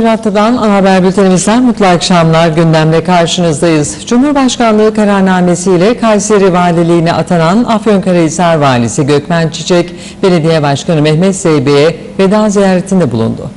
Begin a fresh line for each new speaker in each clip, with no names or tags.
Bir haftadan ana haber bültenimizden mutlu akşamlar gündemle karşınızdayız. Cumhurbaşkanlığı kararnamesiyle Kayseri Valiliğine atanan Afyonkarahisar Valisi Gökmen Çiçek, Belediye Başkanı Mehmet Zeybe'ye veda ziyaretinde bulundu.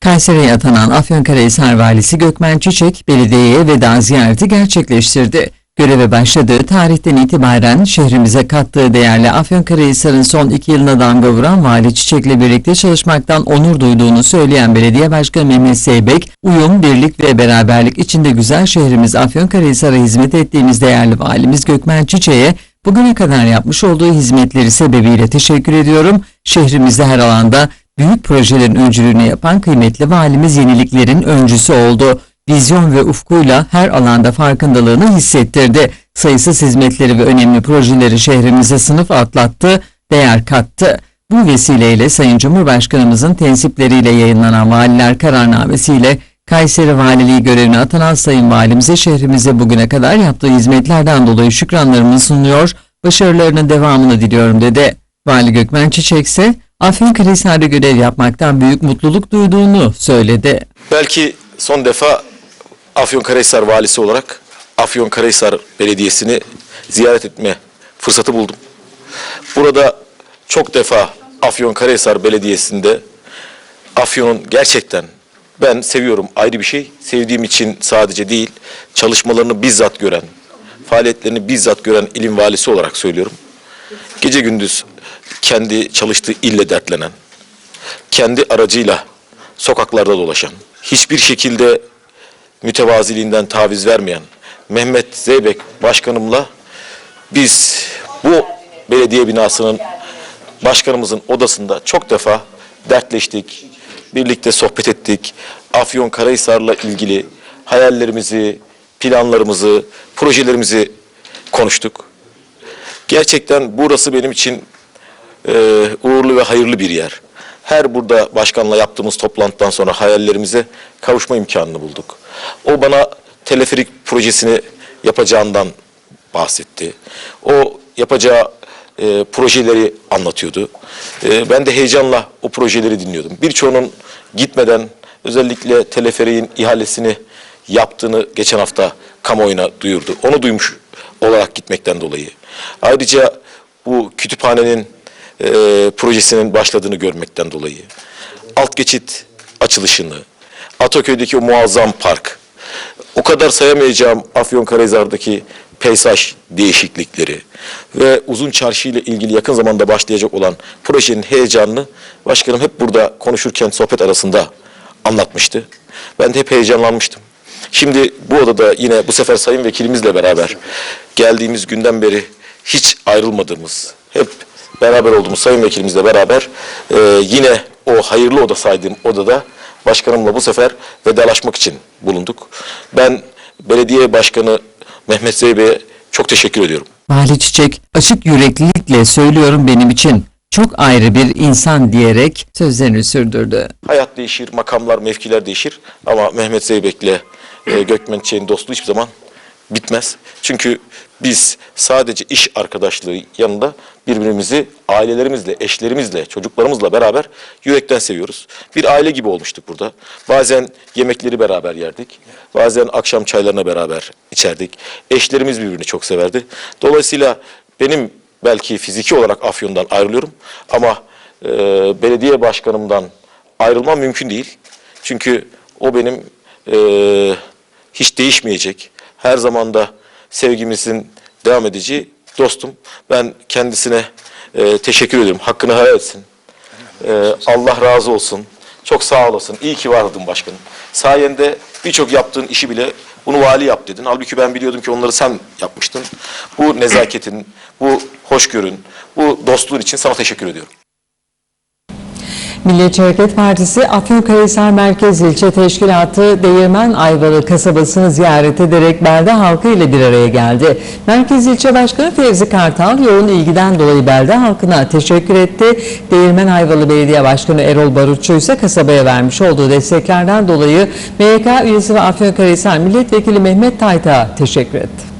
Kayseri'ye atanan Afyonkarahisar Valisi Gökmen Çiçek, belediyeye veda ziyareti gerçekleştirdi. Göreve başladığı tarihten itibaren şehrimize kattığı değerli Afyonkarahisar'ın son iki yılına damga vuran Vali Çiçek'le birlikte çalışmaktan onur duyduğunu söyleyen Belediye Başkanı Mehmet Seybek, uyum, birlik ve beraberlik içinde güzel şehrimiz Afyonkarahisar'a hizmet ettiğimiz değerli valimiz Gökmen Çiçek'e bugüne kadar yapmış olduğu hizmetleri sebebiyle teşekkür ediyorum. Şehrimizde her alanda büyük projelerin öncülüğünü yapan kıymetli valimiz yeniliklerin öncüsü oldu. Vizyon ve ufkuyla her alanda farkındalığını hissettirdi. Sayısız hizmetleri ve önemli projeleri şehrimize sınıf atlattı, değer kattı. Bu vesileyle Sayın Cumhurbaşkanımızın tensipleriyle yayınlanan valiler kararnamesiyle Kayseri Valiliği görevine atanan Sayın Valimize şehrimize bugüne kadar yaptığı hizmetlerden dolayı şükranlarımı sunuyor, başarılarının devamını diliyorum dedi. Vali Gökmen Çiçek ise Afyonkarahisar'da görev yapmaktan büyük mutluluk duyduğunu söyledi.
Belki son defa Afyonkarahisar valisi olarak Afyonkarahisar Belediyesi'ni ziyaret etme fırsatı buldum. Burada çok defa Afyonkarahisar Belediyesi'nde Afyon'un gerçekten ben seviyorum ayrı bir şey. Sevdiğim için sadece değil, çalışmalarını bizzat gören, faaliyetlerini bizzat gören ilim valisi olarak söylüyorum. Gece gündüz kendi çalıştığı ille dertlenen, kendi aracıyla sokaklarda dolaşan, hiçbir şekilde mütevaziliğinden taviz vermeyen Mehmet Zeybek başkanımla biz bu belediye binasının başkanımızın odasında çok defa dertleştik, birlikte sohbet ettik. Afyonkarahisar'la ilgili hayallerimizi, planlarımızı, projelerimizi konuştuk. Gerçekten burası benim için e, uğurlu ve hayırlı bir yer. Her burada başkanla yaptığımız toplantıdan sonra hayallerimize kavuşma imkanını bulduk. O bana teleferik projesini yapacağından bahsetti. O yapacağı e, projeleri anlatıyordu. E, ben de heyecanla o projeleri dinliyordum. Birçoğunun gitmeden özellikle teleferiğin ihalesini yaptığını geçen hafta kamuoyuna duyurdu. Onu duymuş olarak gitmekten dolayı. Ayrıca bu kütüphanenin e, projesinin başladığını görmekten dolayı. Alt geçit açılışını, Ataköy'deki o muazzam park, o kadar sayamayacağım Afyonkarahisar'daki peyzaj değişiklikleri ve uzun çarşı ile ilgili yakın zamanda başlayacak olan projenin heyecanını başkanım hep burada konuşurken sohbet arasında anlatmıştı. Ben de hep heyecanlanmıştım. Şimdi bu odada yine bu sefer sayın vekilimizle beraber geldiğimiz günden beri hiç ayrılmadığımız, hep beraber olduğumuz sayın vekilimizle beraber e, yine o hayırlı oda saydığım odada başkanımla bu sefer vedalaşmak için bulunduk. Ben belediye başkanı Mehmet Zeybek'e çok teşekkür ediyorum.
Vali Çiçek açık yüreklilikle söylüyorum benim için çok ayrı bir insan diyerek sözlerini sürdürdü.
Hayat değişir, makamlar, mevkiler değişir ama Mehmet Zeybek'le e, Gökmen Çiçek'in dostluğu hiçbir zaman bitmez. Çünkü biz sadece iş arkadaşlığı yanında birbirimizi ailelerimizle, eşlerimizle, çocuklarımızla beraber yürekten seviyoruz. Bir aile gibi olmuştuk burada. Bazen yemekleri beraber yerdik. Bazen akşam çaylarına beraber içerdik. Eşlerimiz birbirini çok severdi. Dolayısıyla benim belki fiziki olarak Afyon'dan ayrılıyorum ama e, belediye başkanımdan ayrılmam mümkün değil. Çünkü o benim e, hiç değişmeyecek, her zaman da sevgimizin devam edici dostum. Ben kendisine e, teşekkür ediyorum. Hakkını helal etsin. E, Allah razı olsun. Çok sağ olasın. İyi ki vardın başkanım. Sayende birçok yaptığın işi bile bunu vali yap dedin. Halbuki ben biliyordum ki onları sen yapmıştın. Bu nezaketin, bu hoşgörün, bu dostluğun için sana teşekkür ediyorum.
Milliyetçi Hareket Partisi Afyonkarahisar Merkez İlçe Teşkilatı Değirmen Ayvalı kasabasını ziyaret ederek belde halkı ile bir araya geldi. Merkez İlçe Başkanı Fevzi Kartal yoğun ilgiden dolayı belde halkına teşekkür etti. Değirmen Ayvalı Belediye Başkanı Erol Barutçu ise kasabaya vermiş olduğu desteklerden dolayı MYK üyesi ve Afyonkarahisar Milletvekili Mehmet Tayt'a teşekkür etti.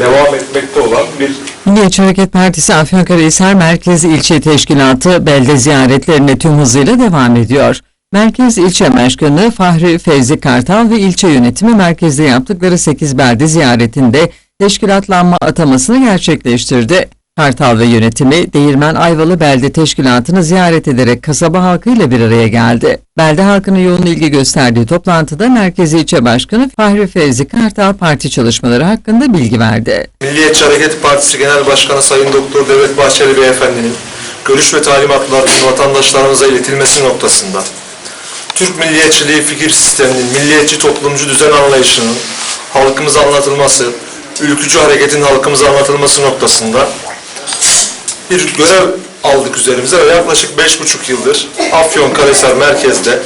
Devam etmekte olan bir
Milliyetçi Hareket Partisi Afyonkarahisar Merkez İlçe Teşkilatı belde ziyaretlerine tüm hızıyla devam ediyor. Merkez İlçe Başkanı Fahri Fevzi Kartal ve ilçe yönetimi merkezde yaptıkları 8 belde ziyaretinde teşkilatlanma atamasını gerçekleştirdi. Kartal ve yönetimi Değirmen Ayvalı Belde Teşkilatı'nı ziyaret ederek kasaba halkıyla bir araya geldi. Belde halkının yoğun ilgi gösterdiği toplantıda Merkez İlçe Başkanı Fahri Fevzi Kartal parti çalışmaları hakkında bilgi verdi.
Milliyetçi Hareket Partisi Genel Başkanı Sayın Doktor Devlet Bahçeli Beyefendi'nin görüş ve talimatlarının vatandaşlarımıza iletilmesi noktasında Türk milliyetçiliği fikir sisteminin, milliyetçi toplumcu düzen anlayışının halkımıza anlatılması, ülkücü hareketin halkımıza anlatılması noktasında bir görev aldık üzerimize ve yaklaşık beş buçuk yıldır Afyonkarahisar merkezde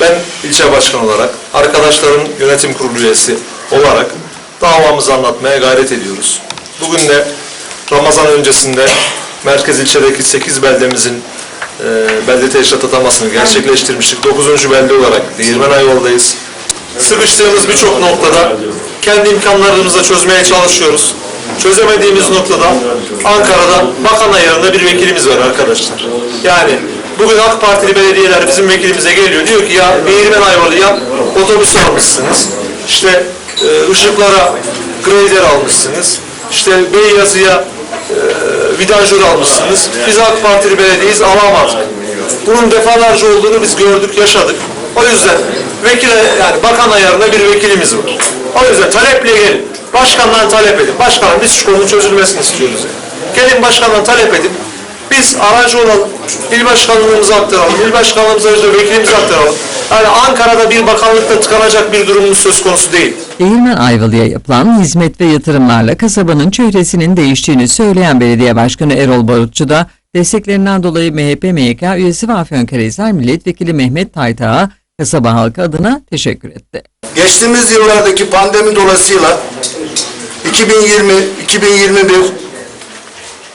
ben ilçe başkanı olarak, arkadaşların yönetim kurulu üyesi olarak davamızı anlatmaya gayret ediyoruz. Bugün de Ramazan öncesinde merkez ilçedeki 8 beldemizin e, belde teşkilat atamasını gerçekleştirmiştik. 9. belde olarak Değirmen Ayvalı'dayız. Sıkıştığımız birçok noktada kendi imkanlarımızla çözmeye çalışıyoruz. Çözemediğimiz noktada Ankara'da bakan ayarında bir vekilimiz var arkadaşlar. Yani bugün AK Partili belediyeler bizim vekilimize geliyor. Diyor ki ya Değirmen Ayvalı'ya otobüs almışsınız. İşte e, ışıklara grader almışsınız. İşte Beyazı'ya e, vidanjör almışsınız. Biz AK Partili belediyeyiz alamadık. Bunun defalarca olduğunu biz gördük, yaşadık. O yüzden vekile yani bakan ayarında bir vekilimiz var. O yüzden taleple gelin. Başkandan talep edin. Başkanım biz şu konunun çözülmesini istiyoruz. Gelin başkandan talep edin. Biz aracı olalım. İl başkanlığımızı aktaralım. İl başkanlığımıza işte vekilimizi aktaralım. Yani Ankara'da bir bakanlıkta tıkanacak bir durumumuz söz konusu değil.
Değirmen Ayvalı'ya yapılan hizmet ve yatırımlarla kasabanın çehresinin değiştiğini söyleyen belediye başkanı Erol Barutçu da desteklerinden dolayı MHP MYK üyesi ve Afyonkarahisar Milletvekili Mehmet Taytağa kasaba halkı adına teşekkür etti.
Geçtiğimiz yıllardaki pandemi dolayısıyla 2020, 2021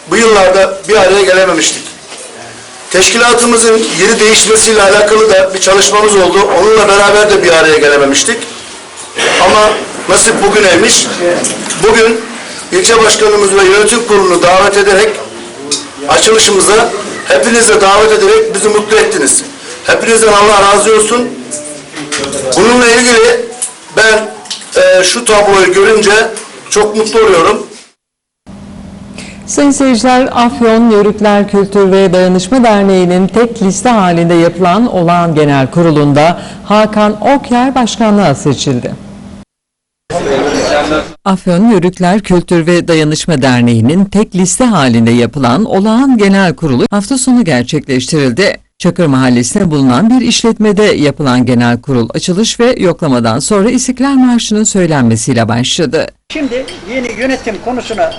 bu yıllarda bir araya gelememiştik. Teşkilatımızın yeri değişmesiyle alakalı da bir çalışmamız oldu. Onunla beraber de bir araya gelememiştik. Ama nasip bugüneymiş. Bugün ilçe başkanımız ve yönetim kurulunu davet ederek açılışımıza hepinizi davet ederek bizi mutlu ettiniz. Hepinizden Allah razı olsun. Bununla ilgili ben e, şu tabloyu görünce çok mutlu oluyorum.
Sayın seyirciler, Afyon Yörükler Kültür ve Dayanışma Derneği'nin tek liste halinde yapılan olağan genel kurulunda Hakan Okyer başkanlığa seçildi. Afyon Yörükler Kültür ve Dayanışma Derneği'nin tek liste halinde yapılan olağan genel kurulu hafta sonu gerçekleştirildi. Çakır Mahallesi'nde bulunan bir işletmede yapılan genel kurul açılış ve yoklamadan sonra İstiklal Marşı'nın söylenmesiyle başladı.
Şimdi yeni yönetim konusuna e,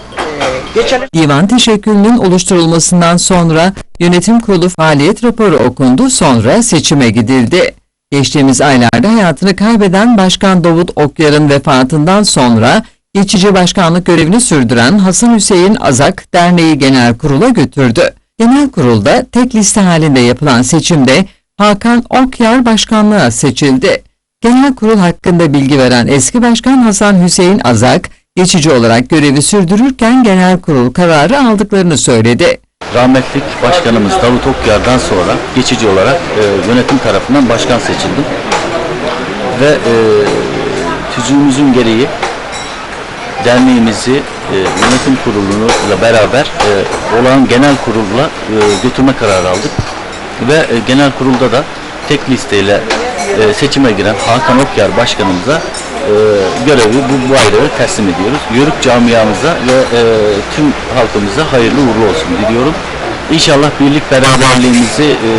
geçelim.
Divan teşekkülünün oluşturulmasından sonra yönetim kurulu faaliyet raporu okundu sonra seçime gidildi. Geçtiğimiz aylarda hayatını kaybeden Başkan Davut Okyar'ın vefatından sonra geçici başkanlık görevini sürdüren Hasan Hüseyin Azak derneği genel kurula götürdü. Genel kurulda tek liste halinde yapılan seçimde Hakan Okyar başkanlığa seçildi. Genel kurul hakkında bilgi veren eski başkan Hasan Hüseyin Azak, geçici olarak görevi sürdürürken genel kurul kararı aldıklarını söyledi.
Rahmetlik Başkanımız Davut Okyar'dan sonra geçici olarak e, yönetim tarafından başkan seçildim. Ve e, tüzüğümüzün gereği derneğimizi e, yönetim kuruluyla beraber e, olağan genel kurulla e, götürme kararı aldık. Ve e, genel kurulda da tek listeyle e, seçime giren Hakan Okyar Başkanımıza e, görevi bu bayrağı teslim ediyoruz. Yörük camiamıza ve e, tüm halkımıza hayırlı uğurlu olsun diliyorum. İnşallah birlik beraberliğimizi e,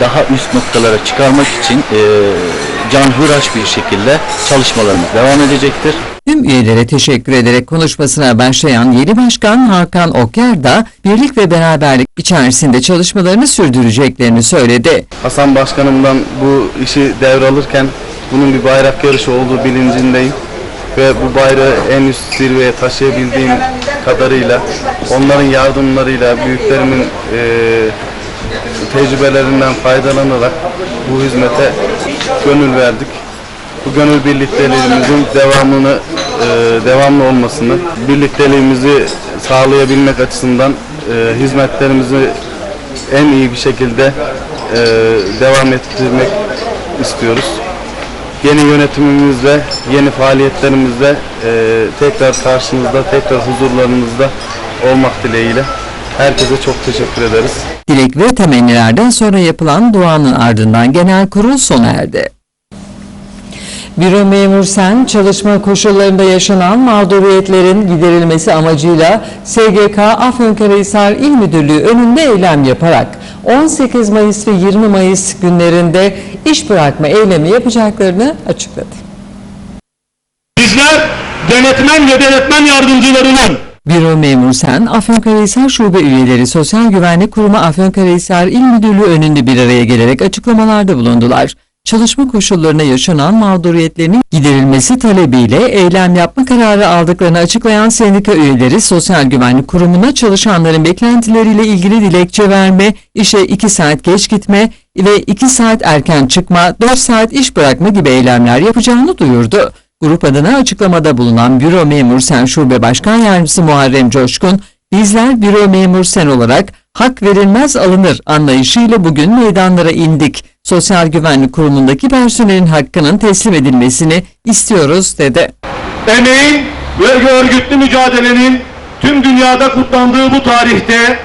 daha üst noktalara çıkarmak için e, canhıraş bir şekilde çalışmalarımız devam edecektir.
Tüm üyelere teşekkür ederek konuşmasına başlayan yeni başkan Hakan Okyar da birlik ve beraberlik içerisinde çalışmalarını sürdüreceklerini söyledi.
Hasan Başkanımdan bu işi devralırken bunun bir bayrak yarışı olduğu bilincindeyim. Ve bu bayrağı en üst zirveye taşıyabildiğim kadarıyla onların yardımlarıyla büyüklerimin eee, tecrübelerinden faydalanarak bu hizmete gönül verdik. bu gönül birlikteliğimizin devamını e, devamlı olmasını, birlikteliğimizi sağlayabilmek açısından e, hizmetlerimizi en iyi bir şekilde e, devam ettirmek istiyoruz. Yeni yönetimimizle, yeni faaliyetlerimizle tekrar karşınızda, tekrar huzurlarınızda olmak dileğiyle. Herkese çok teşekkür ederiz.
Dilek ve temennilerden sonra yapılan duanın ardından genel kurul sona erdi. Büro Memur Sen, çalışma koşullarında yaşanan mağduriyetlerin giderilmesi amacıyla SGK Afyonkarahisar İl Müdürlüğü önünde eylem yaparak 18 Mayıs ve 20 Mayıs günlerinde iş bırakma eylemi yapacaklarını açıkladı.
Bizler denetmen ve denetmen yardımcılarının
Büro Memur Sen, Afyonkarahisar Şube üyeleri Sosyal Güvenlik Kurumu Afyonkarahisar İl Müdürlüğü önünde bir araya gelerek açıklamalarda bulundular. Çalışma koşullarına yaşanan mağduriyetlerin giderilmesi talebiyle eylem yapma kararı aldıklarını açıklayan sendika üyeleri Sosyal Güvenlik Kurumu'na çalışanların beklentileriyle ilgili dilekçe verme, işe 2 saat geç gitme ve 2 saat erken çıkma, 4 saat iş bırakma gibi eylemler yapacağını duyurdu. Grup adına açıklamada bulunan Büro Memur Sen Şube Başkan Yardımcısı Muharrem Coşkun, bizler Büro Memur Sen olarak hak verilmez alınır anlayışıyla bugün meydanlara indik. Sosyal Güvenlik Kurumu'ndaki personelin hakkının teslim edilmesini istiyoruz dedi.
emeğin ve örgütlü mücadelenin tüm dünyada kutlandığı bu tarihte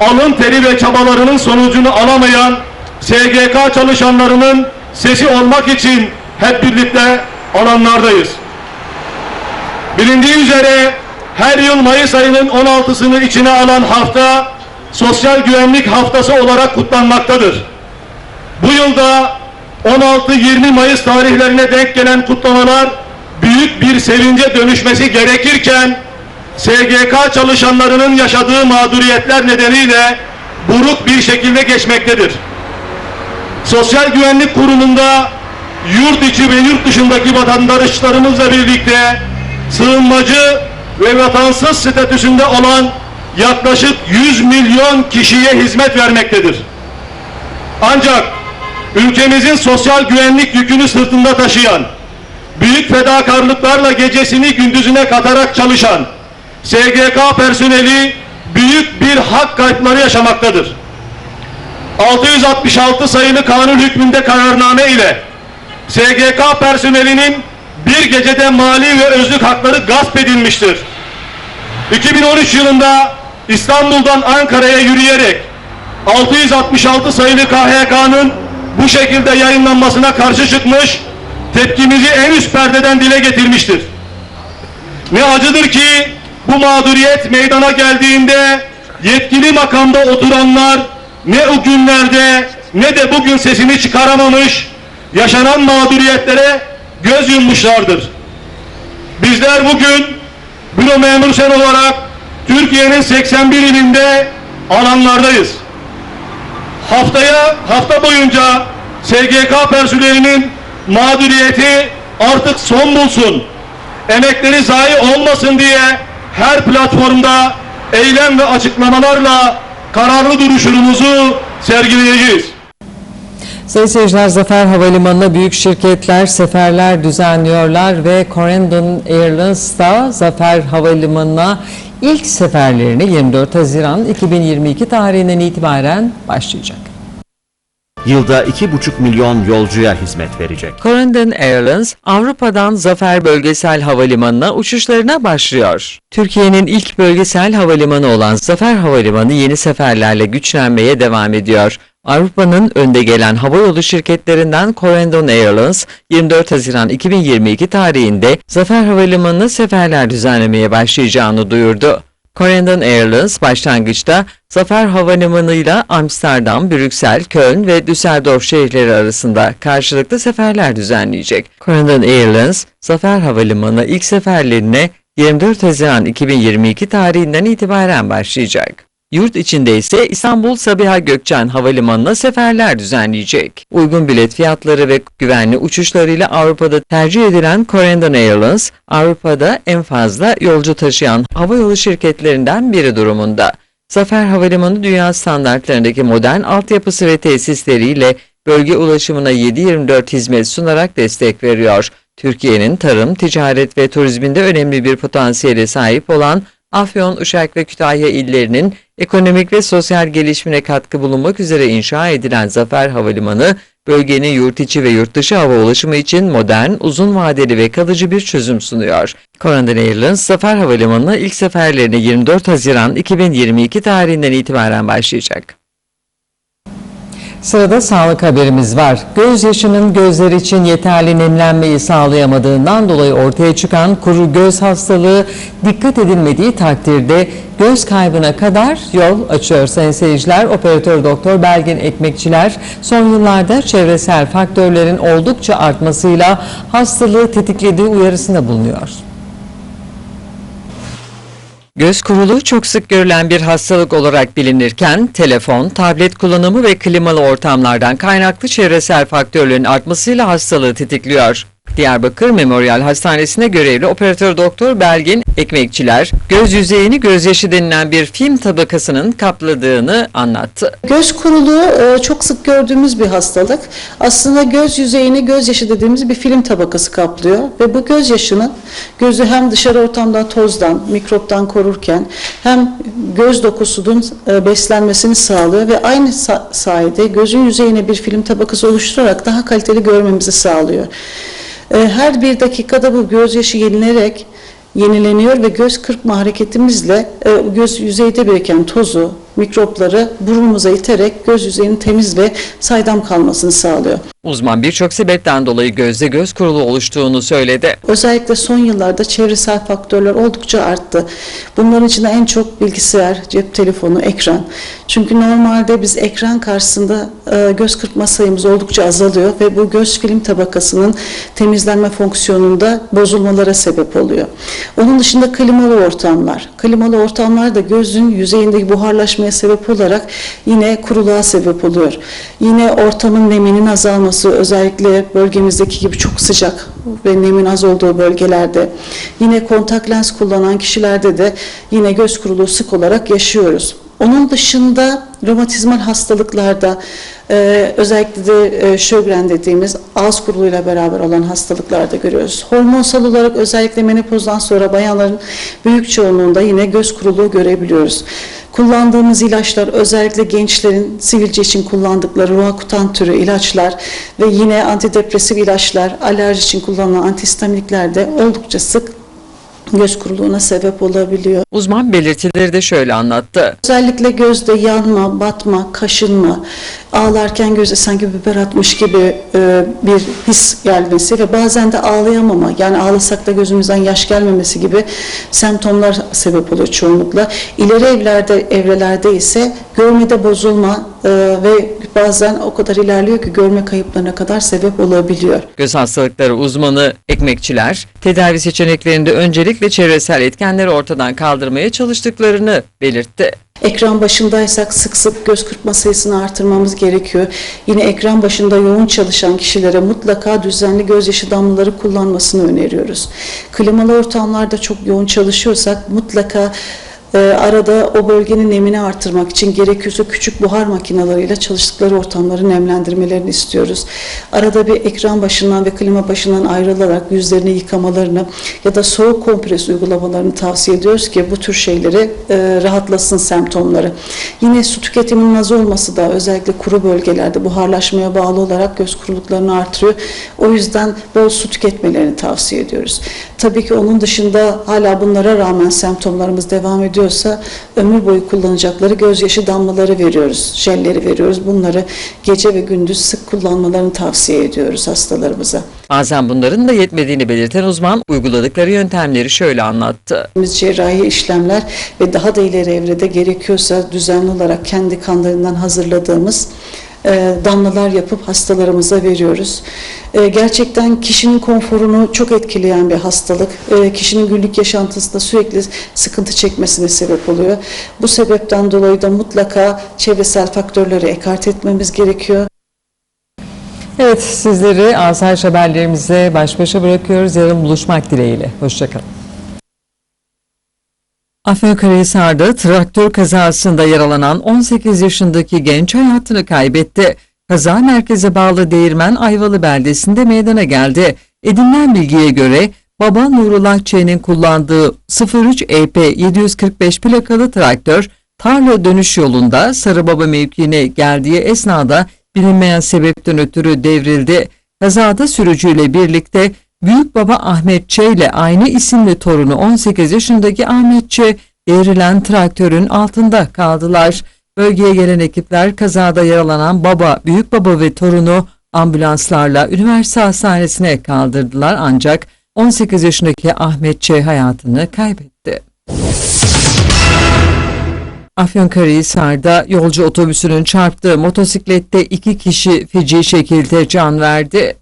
alın teri ve çabalarının sonucunu alamayan SGK çalışanlarının sesi olmak için hep birlikte alanlardayız. Bilindiği üzere her yıl Mayıs ayının 16'sını içine alan hafta Sosyal Güvenlik Haftası olarak kutlanmaktadır. Bu yılda 16-20 Mayıs tarihlerine denk gelen kutlamalar büyük bir sevince dönüşmesi gerekirken SGK çalışanlarının yaşadığı mağduriyetler nedeniyle buruk bir şekilde geçmektedir. Sosyal Güvenlik Kurumu'nda yurt içi ve yurt dışındaki vatandaşlarımızla birlikte sığınmacı ve vatansız statüsünde olan yaklaşık 100 milyon kişiye hizmet vermektedir. Ancak ülkemizin sosyal güvenlik yükünü sırtında taşıyan, büyük fedakarlıklarla gecesini gündüzüne katarak çalışan SGK personeli büyük bir hak kayıpları yaşamaktadır. 666 sayılı kanun hükmünde kararname ile SGK personelinin bir gecede mali ve özlük hakları gasp edilmiştir. 2013 yılında İstanbul'dan Ankara'ya yürüyerek 666 sayılı KHK'nın bu şekilde yayınlanmasına karşı çıkmış, tepkimizi en üst perdeden dile getirmiştir. Ne acıdır ki bu mağduriyet meydana geldiğinde yetkili makamda oturanlar ne o günlerde ne de bugün sesini çıkaramamış, yaşanan mağduriyetlere göz yummuşlardır. Bizler bugün büro memur sen olarak Türkiye'nin 81 ilinde alanlardayız. Haftaya, hafta boyunca SGK personelinin mağduriyeti artık son bulsun. Emekleri zayi olmasın diye her platformda eylem ve açıklamalarla kararlı duruşumuzu sergileyeceğiz.
Sayın seyirciler Zafer Havalimanı'na büyük şirketler seferler düzenliyorlar ve Corendon Airlines da Zafer Havalimanı'na ilk seferlerini 24 Haziran 2022 tarihinden itibaren başlayacak.
Yılda 2,5 milyon yolcuya hizmet verecek.
Corendon Airlines Avrupa'dan Zafer Bölgesel Havalimanı'na uçuşlarına başlıyor. Türkiye'nin ilk bölgesel havalimanı olan Zafer Havalimanı yeni seferlerle güçlenmeye devam ediyor. Avrupa'nın önde gelen havayolu şirketlerinden Corendon Airlines 24 Haziran 2022 tarihinde Zafer Havalimanı'na seferler düzenlemeye başlayacağını duyurdu. Corendon Airlines başlangıçta Zafer Havalimanı ile Amsterdam, Brüksel, Köln ve Düsseldorf şehirleri arasında karşılıklı seferler düzenleyecek. Corendon Airlines, Zafer Havalimanı ilk seferlerine 24 Haziran 2022 tarihinden itibaren başlayacak. Yurt içinde ise İstanbul Sabiha Gökçen Havalimanı'na seferler düzenleyecek. Uygun bilet fiyatları ve güvenli uçuşlarıyla Avrupa'da tercih edilen Corendon Airlines, Avrupa'da en fazla yolcu taşıyan havayolu şirketlerinden biri durumunda. Zafer Havalimanı dünya standartlarındaki modern altyapısı ve tesisleriyle bölge ulaşımına 7-24 hizmet sunarak destek veriyor. Türkiye'nin tarım, ticaret ve turizminde önemli bir potansiyele sahip olan Afyon, Uşak ve Kütahya illerinin ekonomik ve sosyal gelişimine katkı bulunmak üzere inşa edilen Zafer Havalimanı, bölgenin yurt içi ve yurt dışı hava ulaşımı için modern, uzun vadeli ve kalıcı bir çözüm sunuyor. Coronado Airlines, Zafer Havalimanı'na ilk seferlerine 24 Haziran 2022 tarihinden itibaren başlayacak. Sırada sağlık haberimiz var. Gözyaşının gözler için yeterli nemlenmeyi sağlayamadığından dolayı ortaya çıkan kuru göz hastalığı dikkat edilmediği takdirde göz kaybına kadar yol açıyor sayın seyirciler. Operatör doktor Belgin Ekmekçiler son yıllarda çevresel faktörlerin oldukça artmasıyla hastalığı tetiklediği uyarısında bulunuyor. Göz kuruluğu çok sık görülen bir hastalık olarak bilinirken telefon, tablet kullanımı ve klimalı ortamlardan kaynaklı çevresel faktörlerin artmasıyla hastalığı tetikliyor. Diyarbakır Memorial Hastanesi'ne görevli operatör doktor Belgin Ekmekçiler, göz yüzeyini gözyaşı denilen bir film tabakasının kapladığını anlattı.
Göz kuruluğu e, çok sık gördüğümüz bir hastalık. Aslında göz yüzeyini gözyaşı dediğimiz bir film tabakası kaplıyor ve bu gözyaşının gözü hem dışarı ortamdan tozdan, mikroptan korurken hem göz dokusunun e, beslenmesini sağlıyor ve aynı sa- sayede gözün yüzeyine bir film tabakası oluşturarak daha kaliteli görmemizi sağlıyor. E, Her bir dakikada bu gözyaşı yenilerek yenileniyor ve göz kırpma hareketimizle e, göz yüzeyde biriken tozu, mikropları burnumuza iterek göz yüzeyinin temiz ve saydam kalmasını sağlıyor.
Uzman birçok sebepten dolayı gözde göz kuruluğu oluştuğunu söyledi.
Özellikle son yıllarda çevresel faktörler oldukça arttı. Bunların içinde en çok bilgisayar, cep telefonu, ekran. Çünkü normalde biz ekran karşısında e, göz kırpma sayımız oldukça azalıyor ve bu göz film tabakasının temizlenme fonksiyonunda bozulmalara sebep oluyor. Onun dışında klimalı ortamlar. Klimalı ortamlar da gözün yüzeyindeki buharlaşmaya sebep olarak yine kuruluğa sebep oluyor. Yine ortamın neminin azalması özellikle bölgemizdeki gibi çok sıcak ve nemin az olduğu bölgelerde yine kontak lens kullanan kişilerde de yine göz kuruluğu sık olarak yaşıyoruz. Onun dışında romatizmal hastalıklarda e, özellikle de e, Sjögren dediğimiz ağız kuruluğuyla beraber olan hastalıklarda görüyoruz. Hormonsal olarak özellikle menopozdan sonra bayanların büyük çoğunluğunda yine göz kuruluğu görebiliyoruz. Kullandığımız ilaçlar özellikle gençlerin sivilce için kullandıkları Roakutan türü ilaçlar ve yine antidepresif ilaçlar, alerji için kullanılan antihistaminikler de oldukça sık göz kuruluğuna sebep olabiliyor.
Uzman belirtileri de şöyle anlattı.
Özellikle gözde yanma, batma, kaşınma, ağlarken göze sanki biber atmış gibi e, bir his gelmesi ve bazen de ağlayamama yani ağlasak da gözümüzden yaş gelmemesi gibi semptomlar sebep oluyor çoğunlukla. İleri evlerde, evrelerde ise görmede bozulma e, ve bazen o kadar ilerliyor ki görme kayıplarına kadar sebep olabiliyor.
Göz hastalıkları uzmanı ekmekçiler, tedavi seçeneklerinde öncelikle çevresel etkenleri ortadan kaldırmaya çalıştıklarını belirtti.
Ekran başındaysak sık sık göz kırpma sayısını artırmamız gerekiyor. Yine ekran başında yoğun çalışan kişilere mutlaka düzenli gözyaşı damlaları kullanmasını öneriyoruz. Klimalı ortamlarda çok yoğun çalışıyorsak mutlaka e, arada o bölgenin nemini artırmak için gerekiyorsa küçük buhar makinalarıyla çalıştıkları ortamları nemlendirmelerini istiyoruz. Arada bir ekran başından ve klima başından ayrılarak yüzlerini yıkamalarını ya da soğuk kompres uygulamalarını tavsiye ediyoruz ki bu tür şeyleri e, rahatlasın semptomları. Yine su tüketiminin az olması da özellikle kuru bölgelerde buharlaşmaya bağlı olarak göz kuruluklarını artırıyor. O yüzden bol su tüketmelerini tavsiye ediyoruz. Tabii ki onun dışında hala bunlara rağmen semptomlarımız devam ediyorsa ömür boyu kullanacakları gözyaşı damlaları veriyoruz, jelleri veriyoruz. Bunları gece ve gündüz sık kullanmalarını tavsiye ediyoruz hastalarımıza.
Bazen bunların da yetmediğini belirten uzman uyguladıkları yöntemleri şöyle anlattı.
Biz cerrahi işlemler ve daha da ileri evrede gerekiyorsa düzenli olarak kendi kanlarından hazırladığımız e, damlalar yapıp hastalarımıza veriyoruz. E, gerçekten kişinin konforunu çok etkileyen bir hastalık. E, kişinin günlük yaşantısında sürekli sıkıntı çekmesine sebep oluyor. Bu sebepten dolayı da mutlaka çevresel faktörleri ekart etmemiz gerekiyor.
Evet sizleri asayiş haberlerimize baş başa bırakıyoruz. Yarın buluşmak dileğiyle. Hoşçakalın. Afyonkarahisar'da traktör kazasında yaralanan 18 yaşındaki genç hayatını kaybetti. Kaza merkeze bağlı Değirmen Ayvalı beldesinde meydana geldi. Edinilen bilgiye göre baba Nurullah Ç'nin kullandığı 03 EP 745 plakalı traktör tarla dönüş yolunda Sarıbaba mevkiine geldiği esnada bilinmeyen sebepten ötürü devrildi. Kazada sürücüyle birlikte Büyük baba Ahmet Ç ile aynı isimli torunu 18 yaşındaki Ahmet Ç devrilen traktörün altında kaldılar. Bölgeye gelen ekipler kazada yaralanan baba, büyük baba ve torunu ambulanslarla üniversite hastanesine kaldırdılar ancak 18 yaşındaki Ahmet Ç hayatını kaybetti. Afyonkarahisar'da yolcu otobüsünün çarptığı motosiklette iki kişi feci şekilde can verdi.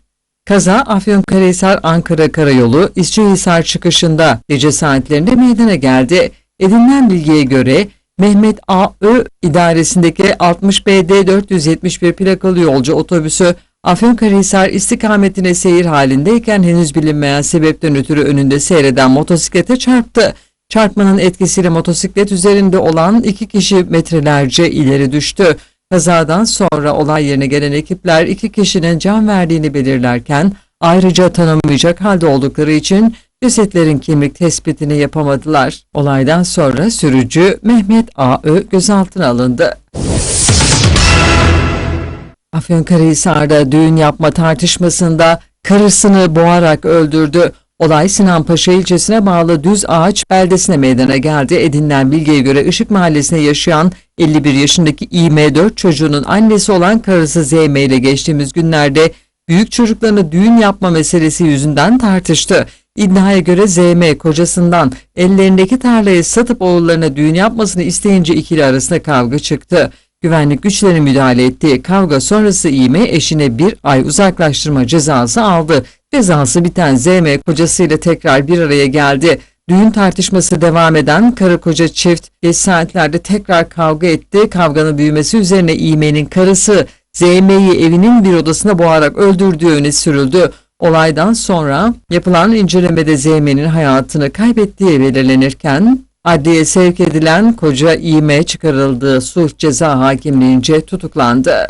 Kaza Afyonkarahisar Ankara Karayolu İşçihisar çıkışında gece saatlerinde meydana geldi. Edinilen bilgiye göre Mehmet A.Ö. idaresindeki 60 BD 471 plakalı yolcu otobüsü Afyonkarahisar istikametine seyir halindeyken henüz bilinmeyen sebepten ötürü önünde seyreden motosiklete çarptı. Çarpmanın etkisiyle motosiklet üzerinde olan iki kişi metrelerce ileri düştü. Kazadan sonra olay yerine gelen ekipler iki kişinin can verdiğini belirlerken ayrıca tanınmayacak halde oldukları için cesetlerin kimlik tespitini yapamadılar. Olaydan sonra sürücü Mehmet A.Ö. gözaltına alındı. Afyonkarahisar'da düğün yapma tartışmasında karısını boğarak öldürdü. Olay Sinanpaşa ilçesine bağlı Düz Ağaç beldesine meydana geldi. Edinilen bilgiye göre Işık Mahallesi'nde yaşayan 51 yaşındaki İM4 çocuğunun annesi olan karısı ZM ile geçtiğimiz günlerde büyük çocuklarına düğün yapma meselesi yüzünden tartıştı. İddiaya göre ZM kocasından ellerindeki tarlayı satıp oğullarına düğün yapmasını isteyince ikili arasında kavga çıktı. Güvenlik güçlerinin müdahale ettiği kavga sonrası İğme eşine bir ay uzaklaştırma cezası aldı. Cezası biten ZM kocasıyla tekrar bir araya geldi. Düğün tartışması devam eden karı koca çift geç saatlerde tekrar kavga etti. Kavganın büyümesi üzerine İğme'nin karısı ZM'yi evinin bir odasına boğarak öldürdüğü öne sürüldü. Olaydan sonra yapılan incelemede ZM'nin hayatını kaybettiği belirlenirken adliye sevk edilen koca İğme çıkarıldığı sulh ceza hakimliğince tutuklandı.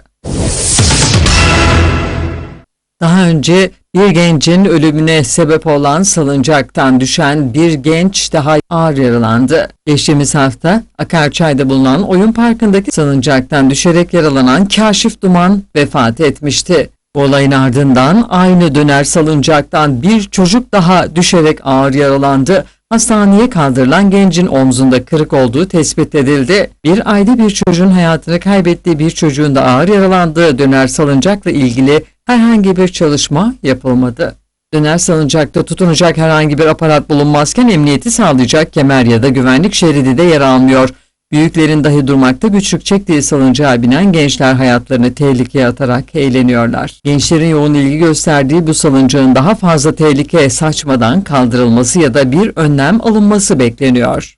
Daha önce bir gencin ölümüne sebep olan salıncaktan düşen bir genç daha ağır yaralandı. Geçtiğimiz hafta Akarçay'da bulunan oyun parkındaki salıncaktan düşerek yaralanan Kaşif Duman vefat etmişti. Bu olayın ardından aynı döner salıncaktan bir çocuk daha düşerek ağır yaralandı. Hastaneye kaldırılan gencin omzunda kırık olduğu tespit edildi. Bir ayda bir çocuğun hayatını kaybettiği bir çocuğun da ağır yaralandığı döner salıncakla ilgili herhangi bir çalışma yapılmadı. Döner salıncakta tutunacak herhangi bir aparat bulunmazken emniyeti sağlayacak kemer ya da güvenlik şeridi de yer almıyor. Büyüklerin dahi durmakta güçlük çektiği salıncağa binen gençler hayatlarını tehlikeye atarak eğleniyorlar. Gençlerin yoğun ilgi gösterdiği bu salıncağın daha fazla tehlikeye saçmadan kaldırılması ya da bir önlem alınması bekleniyor.